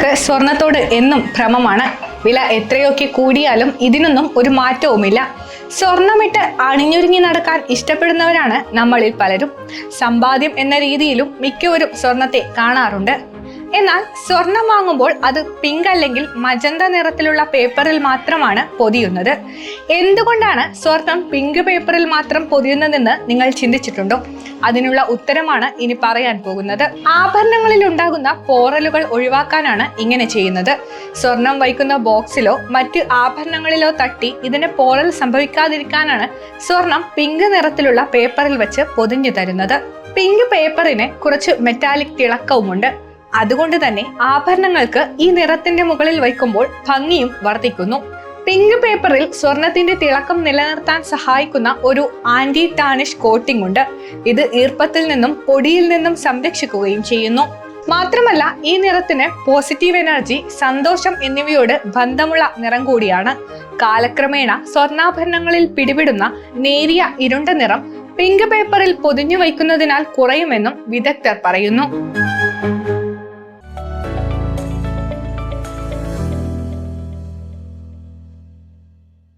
ചിലർക്ക് സ്വർണത്തോട് എന്നും ഭ്രമമാണ്. വില എത്രയൊക്കെ കൂടിയാലും ഇതിനൊന്നും ഒരു മാറ്റവുമില്ല. സ്വർണമിട്ട് അണിഞ്ഞൊരുങ്ങി നടക്കാൻ ഇഷ്ടപ്പെടുന്നവരാണ് നമ്മളിൽ പലരും. സമ്പാദ്യം എന്ന രീതിയിലും മിക്കവരും സ്വർണത്തെ കാണാറുണ്ട്. എന്നാൽ സ്വർണം വാങ്ങുമ്പോൾ അത് പിങ്ക് അല്ലെങ്കിൽ മജന്ത നിറത്തിലുള്ള പേപ്പറിൽ മാത്രമാണ് പൊതിയുന്നത്. എന്തുകൊണ്ടാണ് സ്വർണം പിങ്ക് പേപ്പറിൽ മാത്രം പൊതിയുന്നതെന്ന് നിങ്ങൾ ചിന്തിച്ചിട്ടുണ്ടോ? അതിനുള്ള ഉത്തരമാണ് ഇനി പറയാൻ പോകുന്നത്. ആഭരണങ്ങളിൽ ഉണ്ടാകുന്ന പോറലുകൾ ഒഴിവാക്കാനാണ് ഇങ്ങനെ ചെയ്യുന്നത്. സ്വർണം വയ്ക്കുന്ന ബോക്സിലോ മറ്റ് ആഭരണങ്ങളിലോ തട്ടി ഇതിന് പോറൽ സംഭവിക്കാതിരിക്കാനാണ് സ്വർണം പിങ്ക് നിറത്തിലുള്ള പേപ്പറിൽ വെച്ച് പൊതിഞ്ഞു തരുന്നത്. പിങ്ക് പേപ്പറിന് കുറച്ച് മെറ്റാലിക് തിളക്കവുമുണ്ട്. അതുകൊണ്ട് തന്നെ ആഭരണങ്ങൾക്ക് ഈ നിറത്തിന്റെ മുകളിൽ വയ്ക്കുമ്പോൾ ഭംഗിയും വർദ്ധിക്കുന്നു. പിങ്ക് പേപ്പറിൽ സ്വർണത്തിന്റെ തിളക്കം നിലനിർത്താൻ സഹായിക്കുന്ന ഒരു ആന്റി ടാനിഷ് കോട്ടിംഗ് ഉണ്ട്. ഇത് ഈർപ്പത്തിൽ നിന്നും പൊടിയിൽ നിന്നും സംരക്ഷിക്കുകയും ചെയ്യുന്നു. മാത്രമല്ല ഈ നിറത്തിന് പോസിറ്റീവ് എനർജി സന്തോഷം എന്നിവയോട് ബന്ധമുള്ള നിറം കൂടിയാണ്. കാലക്രമേണ സ്വർണാഭരണങ്ങളിൽ പിടിപെടുന്ന നേരിയ ഇരുണ്ട നിറം പിങ്ക് പേപ്പറിൽ പൊതിഞ്ഞു വയ്ക്കുന്നതിനാൽ കുറയുമെന്നും വിദഗ്ധർ പറയുന്നു.